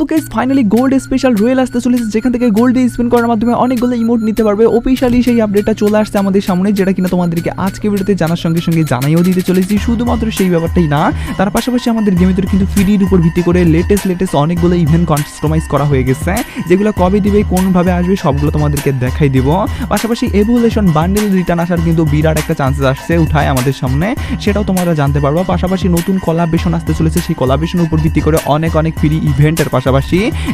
So finally gold special royal আসতে চলেছে, যেখান থেকে গোল্ড করার মাধ্যমে অনেকগুলো ইমোট নিতে পারবে। সেই আপডেটটা চলে আসছে আমাদের সামনে, যেটা কিনা তোমাদেরকে আজকে ভিডিওতে জানার সঙ্গে সঙ্গে জানাইও দিতে চলেছি। শুধুমাত্র সেই ব্যাপারটাই না, তার পাশাপাশি আমাদের কিন্তু ফ্রির উপর ভিত্তি করে লেটেস্ট লেটেস্ট অনেকগুলো ইভেন্ট করা হয়ে গেছে, যেগুলো কবে দিবে, কোনভাবে আসবে, সবগুলো তোমাদেরকে দেখাই দিব। পাশাপাশি এভুলেশন বান্ডেল রিটার্ন আসার কিন্তু বিরাট একটা চান্সেস আসছে উঠায় আমাদের সামনে, সেটাও তোমরা জানতে পারবা। পাশাপাশি নতুন কলাবেশন আসতে চলেছে, সেই কলাবেশনের উপর ভিত্তি করে অনেক অনেক ফ্রি ইভেন্টের পাশাপাশি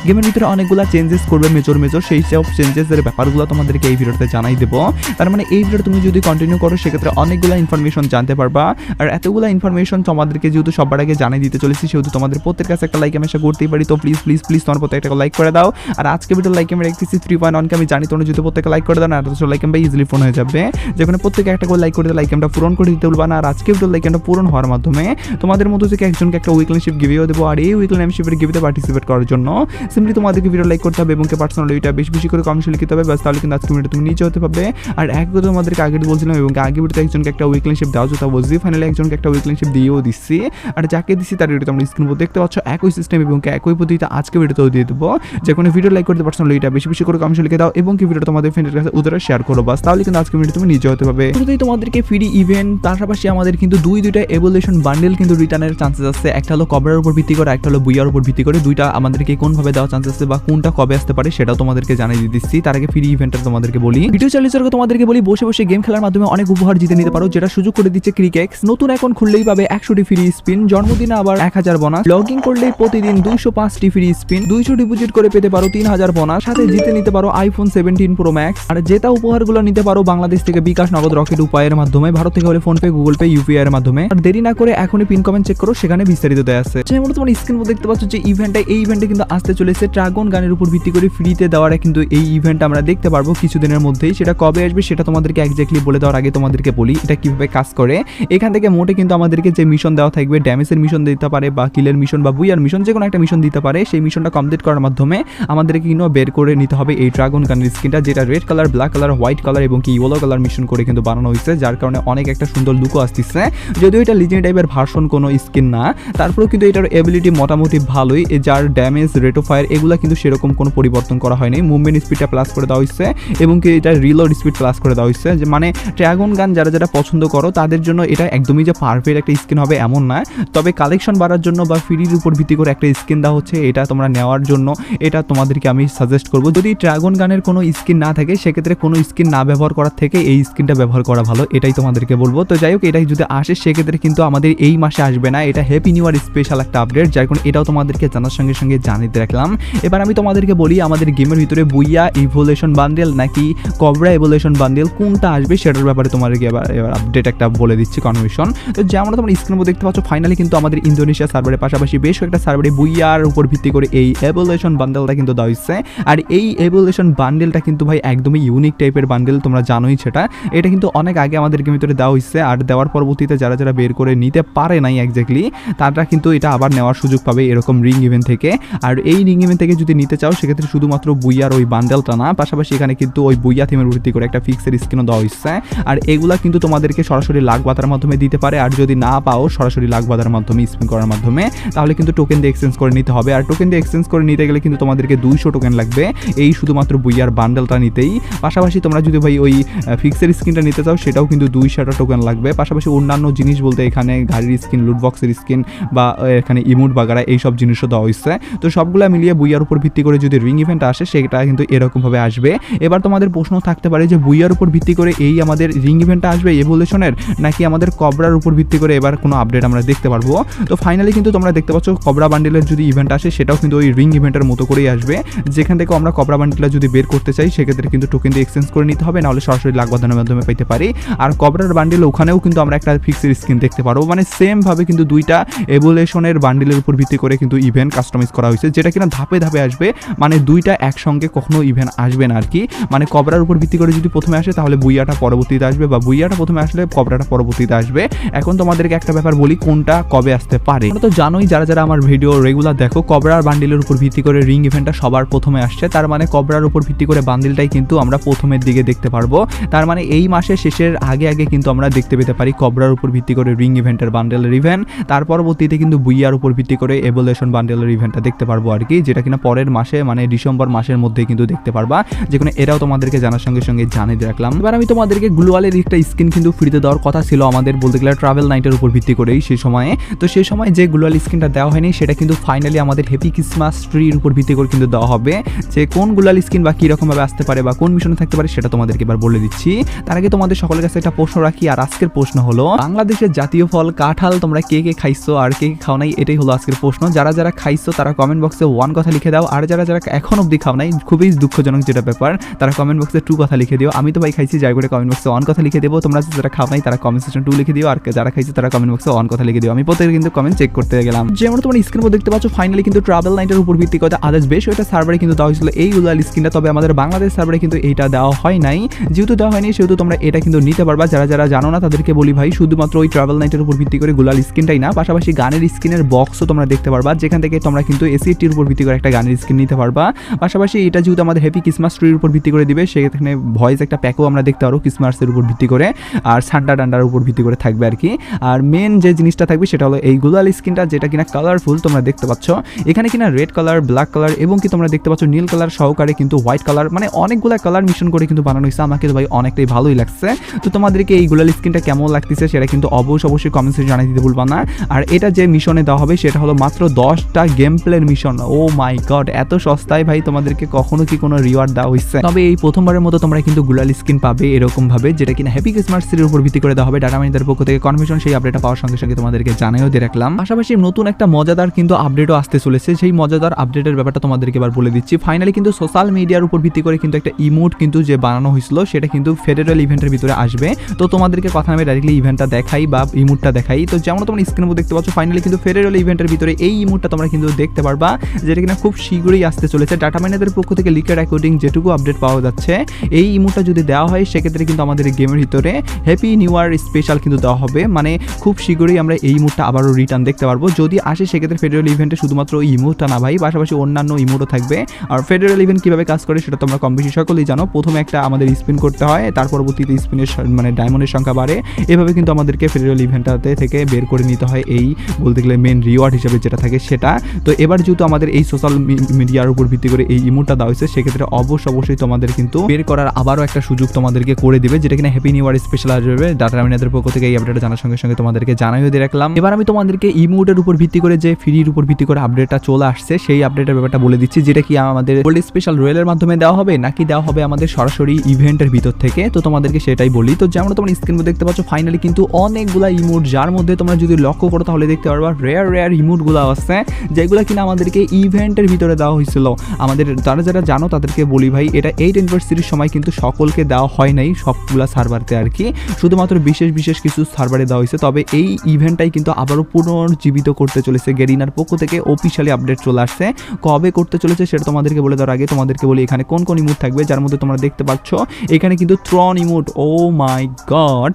গেমের ভিতরে অনেকগুলো চেঞ্জেস করবে মেজর মেজর সেই সব চেঞ্জেসের ব্যাপারগুলো তোমাদেরকে এই ভিডিওতে জানাই দেবো। তার মানে এই ভিডিও তুমি যদি কন্টিনিউ করো, সেক্ষেত্রে অনেকগুলো ইনফরমেশন জানতে পারবা। আর এতগুলো ইনফরমেশন তোমাদেরকে যেহেতু সবার আগে জানাই দিতে চলেছি, সেহেতু তোমাদের প্রত্যেক কাছে একটা লাইক আমি আশা করতেই পারি। তো প্লিজ প্লিজ প্লিজ তোমার প্রত্যেকটা লাইক করে দাও। আর আজকে ভিডিও লাইক আমি রেখেছি থ্রি পয়েন্ট ওয়ানকে আমি জানি তোমরা যদি প্রত্যেকটা লাইক করে দাও, না তো লাইক আমরা ইজিলি ফোন হয়ে যাবে। যেখানে প্রত্যেকে একটা করে লাইক করে লাইক আমরা পূরণ করে দিতে বলবা না। আর আজকে ভিডিও লাইক আমরা পূরণ হওয়ার মাধ্যমে তোমাদের মধ্যে থেকে একজনকে একটা উইকলিনশিপ গিভেও দেবো, আর এই উইকলিনশিপের গিভিতে পার্টিসিপেট করার জন্য। সিম্পলি তোমাদেরকে ভিডিও লাইক করতে হবে এবং পার্সোনাল এটা বেশি বেশি করে কমেন্টে লিখতে হবে। বাস তাহলে কিন্তু আজকে ভিডিও তুমি নিচে হতে পারবে। আর এক কথা তোমাদেরকে আগে বলছিলাম এবং আগে ভিডিওতে একজনকে একটা উইকলিনশিপ দেওয়া যেটা বলছি ফাইনালি একজনকে একটা উইকলিনশিপ দিয়েও দিচ্ছি। আর যাকে দিচ্ছি তার ভিডিও তোমরা স্ক্রিন দেখতে পাচ্ছ। একই সিস্টেম এবং একই পদ্ধতিতে আজকে ভিডিওতেও দিয়ে দেবো। যে কোনো ভিডিও লাইক করতে পার্সোনাল এটা বেশি বেশি করে কমেন্ট লিখে দাও এবং কি ভিডিও তোমাদের ফ্রেন্ডের কাছে উদারা শেয়ার করো। বাস তাহলে কিন্তু আজকে ভিডিও তুমি নিজে হতে পারবে। শুরুতেই তোমাদেরকে ফ্রি ইভেন্ট তার পাশাপাশি আমাদের কিন্তু দুই দুইটা এভলিউশন বান্ডেল কিন্তু রিটার্নের চান্সেস আছে। একটা হলো কবরার উপর ভিত্তি করে, একটা হলো বুইয়ার উপর ভিত্তি করে। দুইটা আমাদেরকে কোনভাবে দেওয়ার চান্সেস আছে বা কোনটা কবে আসতে পারে সেটাও তোমাদেরকে জানিয়ে দিয়ে দিচ্ছি। তার আগে ফ্রি ইভেন্টের তোমাদেরকে বলি। ভিডিও চালিয়ে তোমাদেরকে বলি, বসে বসে গেম খেলার মাধ্যমে অনেক উপহার জিতে নিতে পারো, যেটা সুযোগ করে দিচ্ছে ক্রিকেক্স নতুন এখন খুললেই পাবে একশোটি ফ্রি স্পিন জন্মদিনে আবার এক হাজার বোনাস লগ ইন করলেই প্রতিদিন দুইশো পাঁচটি ফ্রি স্পিন দুইশো ডিপোজিট করে পেতে পারো তিন হাজার বোনাস সাথে জিতে নিতে পারো আইফোন সেভেন্টিন প্রো ম্যাক্স আর জেতা উপহারগুলো নিতে পারো বাংলাদেশ থেকে বিকাশ নগদ রকেট উপায়ের মাধ্যমে, ভারত থেকে হলে PhonePe Google Pay UPI এর মাধ্যমে। আর দেরি না করে এখনই পিন কমেন্ট চেক করো, সেখানে বিস্তারিত দেওয়া আছে। যেমন তোমার স্ক্রিন দেখতে পাচ্ছ যে ইভেন্টটা এই ইভেন্টে কিন্তু আসতে চলেছে ড্রাগন গানের উপর ভিত্তি করে ফ্রিতে দেওয়ার কিন্তু এই ইভেন্ট আমরা দেখতে পারব কিছুদিনের মধ্যেই। সেটা কবে আসবে সেটা তোমাদেরকে একজাক্টলি বলে দেওয়ার আগে তোমাদেরকে বলি এটা কীভাবে কাজ করে। এখান থেকে মোটে কিন্তু আমাদেরকে যে মিশন দেওয়া থাকবে ড্যামেজের মিশন দিতে পারে বা কিলের মিশন বা বুইয়ার মিশন যে কোনো একটা মিশন দিতে পারে, সেই মিশনটা কমপ্লিট করার মাধ্যমে আমাদেরকে কিন্তু বের করে নিতে হবে এই ড্রাগন গানের স্কিনটা যেটা red colour black colour white colour এবং কি ইয়েলো কালার মিশন করে কিন্তু বানানো হয়েছে, যার কারণে অনেক একটা সুন্দর লুকও আসতেছে। যদিও এটা লিজেন্ড টাইপের ভার্সন কোনো স্কিন না, তারপরেও কিন্তু এটার এবিলিটি মোটামুটি ভালোই যার ড্যামেজ রেট অফ ফায়ার এগুলো কিন্তু সেরকম কোনো পরিবর্তন করা হয়নি। মুভমেন্ট স্পিডটা প্লাস করে দেওয়া হয়েছে এবং কি এটা রিলোড স্পিড প্লাস করে দেওয়া হয়েছে। যে মানে ড্রাগন গান যারা যারা পছন্দ করো, তাদের জন্য এটা একদমই যে পারফেক্ট একটা স্কিন হবে এমন না। তবে কালেকশন বাড়ার জন্য বা ফ্রির উপর ভিত্তি করে একটা স্কিন দেওয়া হচ্ছে, এটা তোমরা নেওয়ার জন্য এটা তোমাদেরকে আমি সাজেস্ট করব। যদি ড্রাগন গানের কোনো স্কিন না থাকে, সেক্ষেত্রে কোনো স্কিন না ব্যবহার করার থেকে এই স্কিনটা ব্যবহার করা ভালো, এটাই তোমাদেরকে বলব। তো যাই হোক, এটাই যদি আসে, সেক্ষেত্রে কিন্তু আমাদের এই মাসে আসবে না। এটা হ্যাপি নিউ ইয়ার স্পেশাল একটা আপডেট যার কারণে এটাও তোমাদেরকে জানার সঙ্গে সঙ্গে জানিয়ে রাখলাম। এবার আমি তোমাদেরকে বলি, আমাদের গেমের ভিতরে বুইয়া ইভোলেশন বান্ডেল নাকি কবরা ইভোলেশন বান্ডেল কোনটা আসবে সেটার ব্যাপারে তোমাদেরকে এবার এবার আপডেট একটা বলে দিচ্ছি কনফিউশন তো যেমন তোমরা স্ক্রিনের মধ্যে দেখতে পাচ্ছ ফাইনালি কিন্তু আমাদের ইন্দোনেশিয়া সার্ভারের পাশাপাশি বেশ কয়েকটা সার্ভারে বুইয়ার উপর ভিত্তি করে এই এভোলেশন বান্ডেলটা কিন্তু দেওয়া হচ্ছে আর এই এভোলেশন বান্ডেলটা কিন্তু ভাই একদমই ইউনিক টাইপের বান্ডেল তোমরা জানোই সেটা। এটা কিন্তু অনেক আগে আমাদের গেমের ভিতরে দেওয়া হচ্ছে আর দেওয়ার পরবর্তীতে যারা যারা বের করে নিতে পারে নাই একজাক্টলি তারা কিন্তু এটা আবার নেওয়ার সুযোগ পাবে এরকম রিং ইভেন্ট থেকে। আর এই রিং ইভেন্ট থেকে যদি নিতে চাও, সেক্ষেত্রে শুধুমাত্র বুইয়ার ওই বান্ডেলটা না, পাশাপাশি এখানে কিন্তু ওই বুইয়া থিমের ভিত্তি করে একটা ফিক্সের স্ক্রিনও দেওয়া হচ্ছে আর এগুলা কিন্তু তোমাদেরকে সরাসরি লাখ বাতার মাধ্যমে দিতে পারে, আর যদি না পাও, সরাসরি লাখ বাতার মাধ্যমে স্পিন করার মাধ্যমে, তাহলে কিন্তু টোকেন দিয়ে এক্সচেঞ্জ করে নিতে হবে। আর টোকেন দিয়ে এক্সচেঞ্জ করে নিতে গেলে কিন্তু তোমাদেরকে দুইশো টোকেন লাগবে। এই শুধুমাত্র বুইয়ার বান্ডেলটা নিতেই। পাশাপাশি তোমরা যদি ভাই ওই ফিক্সের স্ক্রিনটা নিতে চাও, সেটাও কিন্তু দুইশোটা টোকেন লাগবে। পাশাপাশি অন্যান্য জিনিস বলতে এখানে গাড়ির স্কিন লুটবক্সের স্কিন বা এখানে ইমুট বাগারা এইসব জিনিসও দেওয়া হয়েছে তো সবগুলো মিলিয়ে বুইয়ার উপর ভিত্তি করে যদি রিং ইভেন্ট আসে, সেটা কিন্তু এরকমভাবে আসবে। এবার তোমাদের প্রশ্ন থাকতে পারে যে বুইয়ার উপর ভিত্তি করে এই আমাদের রিং ইভেন্টটা আসবে এভলিউশনের নাকি আমাদের কবরার উপর ভিত্তি করে এবার কোনো আপডেট আমরা দেখতে পারব? তো ফাইনালি কিন্তু তোমরা দেখতে পাচ্ছ কবরা বান্ডেলের যদি ইভেন্ট আসে, সেটাও কিন্তু ওই রিং ইভেন্টের মতো করেই আসবে। যেখান থেকে আমরা কবরা বান্ডেলটা যদি বের করতে চাই, সেক্ষেত্রে কিন্তু টোকেন দিয়ে এক্সচেঞ্জ করে নিতে হবে, নাহলে সরাসরি লাখ বাঁধানোর মাধ্যমে পেতে পারি। আর কবরার বান্ডেল ওখানেও কিন্তু আমরা একটা ফিক্সের স্ক্রিন দেখতে পারব। মানে সেমভাবে কিন্তু দুইটা এভোলেশনের বান্ডেলের উপর ভিত্তি করে কিন্তু ইভেন্ট কাস্টমাইজ করা হয়েছে, যেটা কিনা ধাপে ধাপে আসবে। মানে দুইটা একসঙ্গে কখনো ইভেন্ট আসবে না আর কি মানে কবরার উপর ভিত্তি করে যদি প্রথমে আসে, তাহলে বুইয়াটা পরবর্তীতে আসবে বা বুইয়াটা প্রথমে আসলে কবরাটা পরবর্তীতে আসবে। এখন তোমাদেরকে একটা ব্যাপার বলি, কোনটা কবে আসতে পারে? তো জানোই, যারা যারা আমার ভিডিও রেগুলার দেখো, কবরার বান্ডিলের উপর ভিত্তি করে রিং ইভেন্টটা সবার প্রথমে আসছে। তার মানে কবরার উপর ভিত্তি করে বান্ডিলটাই কিন্তু আমরা প্রথমের দিকে দেখতে পারব। তার মানে এই মাসের শেষের আগে আগে কিন্তু আমরা দেখতে পেতে পারি কবরার উপর ভিত্তি করে রিং ইভেন্টের বান্ডেলের ইভেন্ট তার পরবর্তীতে কিন্তু বুইয়ার উপর ভিত্তি করে এভোলেশন বান্ডেলের ইভেন্টটা দেখতে দেখতে পারব আর কি, যেটা কিনা পরের মাসে মানে ডিসেম্বর মাসের মধ্যে কিন্তু দেখতে পারবা। যেখানে এরাও তোমাদেরকে জানার সঙ্গে সঙ্গে জানিয়ে রাখলাম। এবার আমি তোমাদেরকে গ্লোয়ালের একটা স্কিন কিন্তু ফ্রিতে দেওয়ার কথা ছিল আমাদের বলতে গেলে ট্রাভেল নাইটের উপর ভিত্তি করেই সেই সময়ে। তো সেই সময় যে গ্লোয়াল স্কিনটা দেওয়া হয়নি, সেটা কিন্তু ফাইনালি আমাদের হ্যাপি ক্রিসমাস ট্রির উপর ভিত্তি করে কিন্তু দেওয়া হবে। যে কোন গ্লোয়াল স্কিন বা কীরকম ভাবে আসতে পারে বা কোন মিশনে থাকতে পারে, সেটা তোমাদেরকে এবার বলে দিচ্ছি। তার আগে তোমাদের সকলের কাছে একটা প্রশ্ন রাখি, আর আজকের প্রশ্ন হলো, বাংলাদেশের জাতীয় ফল, কাঁঠাল তোমরা কে কে খাইছো আর কে কে খাও নাই, এটাই হলো আজকের প্রশ্ন। যারা যারা খাইছো তারা কমেন্ট বক্সে ওয়ান কথা লিখে দাও। আর যারা যারা এখন অবধি খাও নাই, খুবই দুঃখজনক যেটা ব্যাপার, তারা কমেন্ট বক্সে টু কথা লিখে দিও। আমি তো ভাই খাইছি, যাই করে কমেন্ট বক্সে ওয়ান কথা লিখে দেবো। তোমরা যারা খাও নাই, তারা কমেন্ট সেকশন টু লিখে দিও। আর যারা খাইছে, তারা কমেন্ট বক্সে ওয়ান কথা লিখে দিও। আমি প্রত্যেকে কিন্তু কমেন্ট চেক করতে গেলাম। যেমন তোমার স্ক্রিন মধ্যে দেখতে পাচ্ছ ফাইনালি কিন্তু ট্রাভেল নাইটের উপর ভিত্তি করে আদার্স বেশ একটা সার্ভারে কিন্তু দেওয়া হয়েছিল এই উলাল স্ক্রিনটা তবে আমাদের বাংলাদেশ সার্ভারে কিন্তু এইটা দেওয়া হয় নাই। যেহেতু দেওয়া হয়নি, সেহেতু তোমরা এটা কিন্তু নিতে পারবা। যারা যারা জানো না, তাদেরকে বলি ভাই, শুধুমাত্র ওই ট্রাভেল নাইটের উপর ভিত্তি করে গুলাল স্ক্রিনটাই না, পাশাপাশি গানের স্ক্রিনের বক্সও তোমরা দেখতে পারবা। যেখান থেকে তোমরা কিন্তু এসিটির উপর ভিত্তি করে একটা গানের স্ক্রিন নিতে পারবা। পাশাপাশি এটা যেহেতু আমাদের হ্যাপি ক্রিসমাস ট্রির উপর ভিত্তি করে দিবে, সেখানে ভয়েস একটা প্যাকও আমরা দেখতে পারব ক্রিসমাসের উপর ভিত্তি করে, আর সান্টা ডান্ডার উপর ভিত্তি করে থাকবে আর কি। আর মেন যে জিনিসটা থাকবে সেটা হলো এই গুলাল স্ক্রিনটা, যেটা কিনা কালারফুল তোমরা দেখতে পাচ্ছ। এখানে কিনা রেড কালার ব্ল্যাক কালার এবং কি তোমরা দেখতে পাচ্ছ, নীল কালার সহকারে কিন্তু হোয়াইট কালার মানে অনেকগুলা কালার মিশন করে কিন্তু বানানো হয়েছে। আমাকে তো ভাই অনেকটাই ভালোই লাগছে। তো তোমাদেরকে এই গুলাল স্ক্রিনটা কেমন লাগতেছে সেটা কিন্তু অবশ্যই অবশ্যই কমেন্টসে জানিয়ে দিতে ভুলবা না। আর এটা যে মিশনে দেওয়া হবে সেটা হলো মাত্র দশটা গেম প্লের মিশন ও মাই গড এত সস্তায় ভাই তোমাদেরকে কখনো কি কোনো রিওয়ার্ড দেওয়া হয়েছে তবে এই প্রথমবারের মতো তোমরা কিন্তু গুলাল স্কিন পাবে এরকম ভাবে যেটা কিনা হ্যাপি ক্রিসমাস সিরির উপর ভিত্তি করে দেওয়া হবে। ডাটা মাইনার পক্ষ থেকে কনফিউশন সেই আপডেটটা পাওয়ার সঙ্গে সঙ্গে তোমাদেরকে জানাইও দিয়ে রাখলাম। পাশাপাশি নতুন একটা মজাদার কিন্তু আপডেটও আসতে চলেছে। সেই মজাদার আপডেটের ব্যাপারটা তোমাদেরকে এবার বলে দিচ্ছি। ফাইনালি কিন্তু সোশ্যাল মিডিয়ার উপর ভিত্তি করে কিন্তু একটা ইমোট কিন্তু যে বানানো হয়েছিল সেটা কিন্তু ফেডারেল ইভেন্টের ভিতরে আসবে। তো তোমাদেরকে কথা আমি ডাইরেক্টলি ইভেন্টটা দেখাই বা ইমোটটা দেখাই। তো যেমন তোমরা স্ক্রিনের মধ্যে দেখতে পাচ্ছ ফাইনালি কিন্তু ফেডারেল ইভেন্টের ভিতরে এই ইমোটটা তোমরা কিন্তু দেখতে পারবা যেটা কিনা খুব শীঘ্রই আসতে চলেছে। ডাটা মাইনাদের পক্ষ থেকে লিকের অ্যাকর্ডিং যেটুকু আপডেট পাওয়া যাচ্ছে, এই ইমোটটা যদি দেওয়া হয়, সেক্ষেত্রে কিন্তু আমাদের গেমের ভিতরে হ্যাপি নিউ ইয়ার স্পেশাল কিন্তু দেওয়া হবে। মানে খুব শীঘ্রই আমরা এই ইমোটটা আবারও রিটার্ন দেখতে পারব। যদি আসে, সেক্ষেত্রে ফেডারেল ইভেন্টে শুধুমাত্র ওই ইমোটটা না ভাই, পাশাপাশি অন্যান্য ইমোটও থাকবে। আর ফেডারেল ইভেন্ট কীভাবে কাজ করে, সেটা তোমরা কম বেশি সকলেই জানো। প্রথমে একটা আমাদের স্পিন করতে হয়, তার পরবর্তীতে স্পিনের মানে ডায়মন্ডের সংখ্যা বাড়ে। এভাবে কিন্তু আমাদেরকে ফেডারেল ইভেন্টটাতে থেকে বের করে নিতে হয়, এই বলতে গেলে মেন রিওয়ার্ড হিসেবে যেটা থাকে সেটা। তো এবার যেহেতু আমাদের এই সোশ্যাল মিডিয়ার উপর ভিত্তি করে এই ইমোটটা দেওয়া হয়েছে, সেক্ষেত্রে অবশ্যই অবশ্যই তোমাদের কিন্তু বের করার আবারও একটা সুযোগ তোমাদেরকে করে দিবে, যেটা কিনা হ্যাপি নিউ ইয়ার স্পেশাল আসবে। ডাটা মিনাদের পক্ষ থেকে এই আপডেটটা জানার সঙ্গে সঙ্গে তোমাদেরকে জানাইও দিয়ে রাখলাম। এবার আমি তোমাদেরকে ইমোটের উপর ভিত্তি করে যে ফ্রির উপর ভিত্তি করে আপডেটটা চলে আসছে, সেই আপডেটের ব্যাপারটা বলে দিচ্ছি, যেটা কি আমাদের গোল্ড স্পেশাল রয়েলের মাধ্যমে দেওয়া হবে, নাকি দেওয়া হবে আমাদের সরাসরি ইভেন্টের ভিতর থেকে? তো তোমাদেরকে সেটাই বলি। তো যেমন তোমরা স্ক্রিন দেখতে পাচ্ছ ফাইনালি কিন্তু অনেকগুলা ইমোট যার মধ্যে তোমরা যদি লক্ষ্য করো, তাহলে দেখতে পারবা রেয়ার রেয়ার ইমোটগুলো আছে, যেগুলো কিনা আমাদেরকে ইভেন্টের ভিতরে দেওয়া হয়েছিল। আমাদের যারা যারা জানো তাদেরকে বলি ভাই, এটা এইট ইউনিভার্সিটির সময় কিন্তু সকলকে দেওয়া হয় নাই সবগুলা সার্ভারতে আর কি। শুধুমাত্র বিশেষ বিশেষ কিছু সার্ভারে দেওয়া হয়েছে। তবে এই ইভেন্টটাই কিন্তু আবারও পুনর্জীবিত করতে চলেছে। গেরিনার পক্ষ থেকে অফিসিয়ালি আপডেট চলে আসছে। কবে করতে চলেছে সেটা তোমাদেরকে বলে দেওয়ার আগে তোমাদেরকে বলি, এখানে কোন কোন ইমোট থাকবে, যার মধ্যে তোমরা দেখতে পাচ্ছ, এখানে কিন্তু ত্রন ইমোট ও মাই গড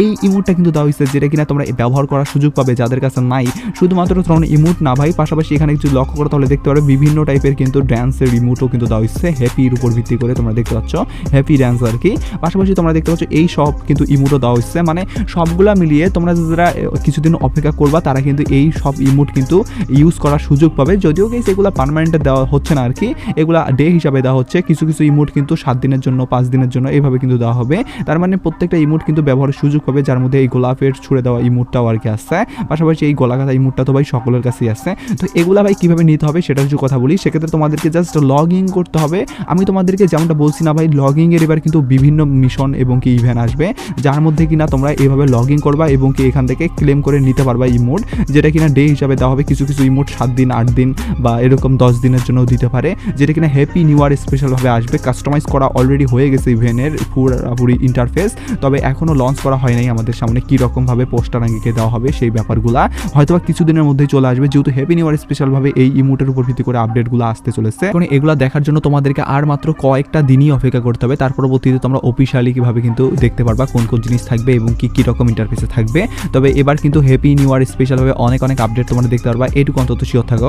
এই ইমোটটা কিন্তু দেওয়া হয়েছে যেটা কিনা তোমরা ব্যবহার করার সুযোগ পাবে যাদের কাছে নাই। শুধুমাত্র ত্রন ইমোট না ভাই, পাশাপাশি এখানে কিছু লক্ষ্য করো, তাহলে দেখতে পারবে বিভিন্ন টাইপের কিন্তু ড্যান্সের রিমোটও কিন্তু দেওয়া হচ্ছে হ্যাপির উপর ভিত্তি করে তোমরা দেখতে পাচ্ছ হ্যাপি ড্যান্স আর কি। পাশাপাশি তোমরা দেখতে পাচ্ছ, এই সব কিন্তু ইমোটও দেওয়া হচ্ছে মানে সবগুলা মিলিয়ে তোমরা যারা কিছুদিন অপেক্ষা করবা, তারা কিন্তু এই সব ইমোট কিন্তু ইউজ করার সুযোগ পাবে। যদিও গেছে এগুলো পারমানেন্টে দেওয়া হচ্ছে না আর কি। এগুলো ডে হিসাবে দেওয়া হচ্ছে। কিছু কিছু ইমোট কিন্তু সাত দিনের জন্য, পাঁচ দিনের জন্য এইভাবে কিন্তু দেওয়া হবে। তার মানে প্রত্যেকটা ইমোট কিন্তু ব্যবহারের সুযোগ পাবে, যার মধ্যে এই গোলাপের ছুড়ে দেওয়া ইমোটটাও আর কি আসছে পাশাপাশি এই গোলাকাতা ইমোটটা তো ভাই সকলের কাছেই আসছে তো এগুলা ভাই কীভাবে নিতে হবে সেটা কিছু কথা বলি। সেক্ষেত্রে তোমাদেরকে জাস্ট লগ ইন করতে হবে। আমি তোমাদেরকে যেমনটা বলছি না ভাই লগ ইনের এবার কিন্তু বিভিন্ন মিশন এবং কি ইভেন্ট আসবে। যার মধ্যে কিনা তোমরা এভাবে লগ ইন করবা এবং কি এখান থেকে ক্লেম করে নিতে পারবা ইমোট যেটা কিনা ডে হিসাবে দেওয়া হবে, কিছু কিছু ইমোট সাত দিন, আট দিন বা এরকম দশ দিনের জন্য দিতে পারে। যেটা কিনা হ্যাপি নিউ ইয়ার স্পেশালভাবে আসবে। কাস্টমাইজ করা অলরেডি হয়ে গেছে ইভেনের পুরোপুরি ইন্টারফেস তবে এখনও লঞ্চ করা হয় নাই আমাদের সামনে কী রকমভাবে পোস্টার আঙ্গিকে দেওয়া হবে সেই ব্যাপারগুলা। হয়তোবা কিছুদিনের মধ্যেই চলে আসবে। যেহেতু হ্যাপি নিউ ইয়ার স্পেশালভাবে এই ইমোটের উপর ভিত্তি করে আপডেটগুলো আসতে চলেছে। এখন এগুলো দেখার জন্য তোমাদেরকে আর মাত্র কয়েকটা দিনই অপেক্ষা করতে হবে। তার পরবর্তীতে তোমরা অফিসিয়ালি কীভাবে কিন্তু দেখতে পারবা কোন কোন জিনিস থাকবে এবং কি কি রকম ইন্টারফেসে থাকবে। তবে এবার কিন্তু হ্যাপি নিউ ইয়ার স্পেশালভাবে অনেক অনেক আপডেট তোমরা দেখতে পারবা। এটুকু অন্তত শিওর থাকো।